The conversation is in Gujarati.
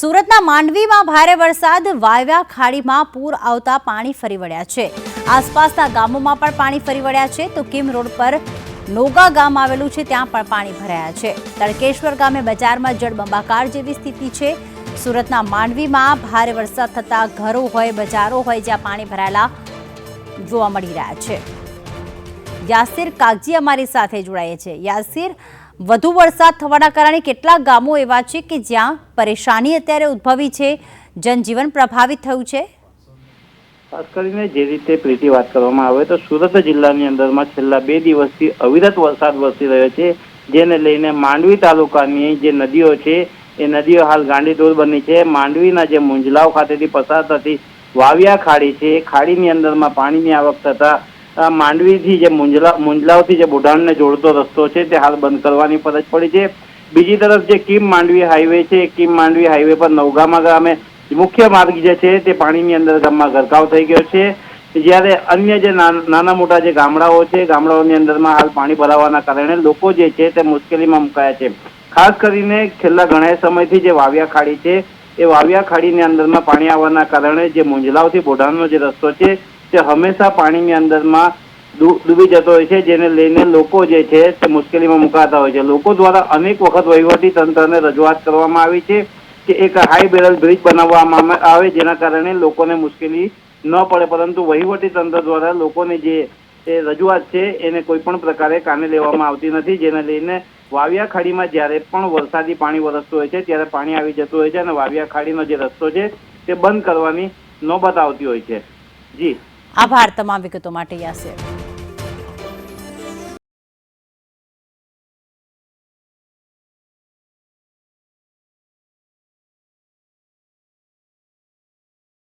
સુરતના માંડવીમાં ભારે વરસાદ, વાયવ્યા ખાડીમાં પૂર આવતા પાણી ફરી વળ્યા છે. આસપાસના ગામોમાં પણ પાણી ફરી વળ્યા છે. તો કિમ રોડ પર નોગા ગામ આવેલું છે, ત્યાં પણ પાણી ભરાયા છે. તળકેશ્વર ગામે બજારમાં જળબંબાકાર જેવી સ્થિતિ છે. સુરતના માંડવીમાં ભારે વરસાદ થતાં ઘરો હોય, બજારો હોય, જ્યાં પાણી ભરાયેલા જોવા મળી રહ્યા છે. યાસીર કાગજી અમારી સાથે જોડાયે છે. યાસિર વધુ વરસાદ થવાના કારણે કેટલાક ગામો એવા છે કે જ્યાં પરેશાની અત્યારે ઉદ્ભવી છે, જનજીવન પ્રભાવિત થયું છે? ખાસ કરીને જે રીતે પ્રીતિ વાત કરવામાં આવે તો સુરત જિલ્લાની અંદરમાં છેલ્લા બે દિવસથી અવિરત વરસાદ વરસી રહ્યો છે, જેને લઈને માંડવી તાલુકાની જે નદીઓ છે, એ નદીઓ હાલ ગાંડીધોર બની છે. માંડવીના જે મુંજલાવ ખાતેથી પસાર થતી વાવિયા ખાડી છે, એ ખાડીની અંદરમાં પાણીની આવક થતા માંડવીથી જે મુંજલા મુંજલાવથી જે બુઢાણને જોડતો રસ્તો છે, તે હાલ બંધ કરવાની ફરજ પડી છે. બીજી તરફ જે કિમ માંડવી હાઈવે છે, કિમ માંડવી હાઈવે પર નવગામા ગામે મુખ્ય માર્ગ જે છે, તે પાણીની અંદર ગામમાં ગરકાવ થઈ ગયો છે. જ્યારે અન્ય જે નાના મોટા જે ગામડાઓ છે, ગામડાઓની અંદરમાં હાલ પાણી ભરાવાના કારણે લોકો જે છે, તે મુશ્કેલીમાં મુકાયા છે. ખાસ કરીને છેલ્લા ઘણા સમયથી જે વાવિયા ખાડી છે, એ વાવિયા ખાડીની અંદરમાં પાણી આવવાના કારણે જે મુંજલાવથી બોઢાણનો જે રસ્તો છે તે હંમેશા પાણીની અંદરમાં ડૂબી જતો હોય છે, જેને લઈને લોકો જે છે તે મુશ્કેલીમાં મુકાતા હોય છે. લોકો દ્વારા અનેક વખત વહીવટી તંત્રને રજૂઆત કરવામાં આવી છે કે એક હાઈ બેરલ બ્રિજ બનાવવામાં આવે જેના કારણે લોકોને મુશ્કેલી ન પડે, પરંતુ વહીવટી તંત્ર દ્વારા લોકોને જે એ રજૂઆત છે એને કોઈ પણ પ્રકારે કાને લેવામાં આવતી નથી. જેને લઈને વાવિયા ખાડીમાં જ્યારે પણ વરસાદી પાણી વરસતું હોય છે, ત્યારે પાણી આવી જતું હોય છે અને વાવિયા ખાડીનો જે રસ્તો છે તે બંધ કરવાની નોબત આવતી હોય છે. જી. આભાર તમામ વિગતો માટે યાસિર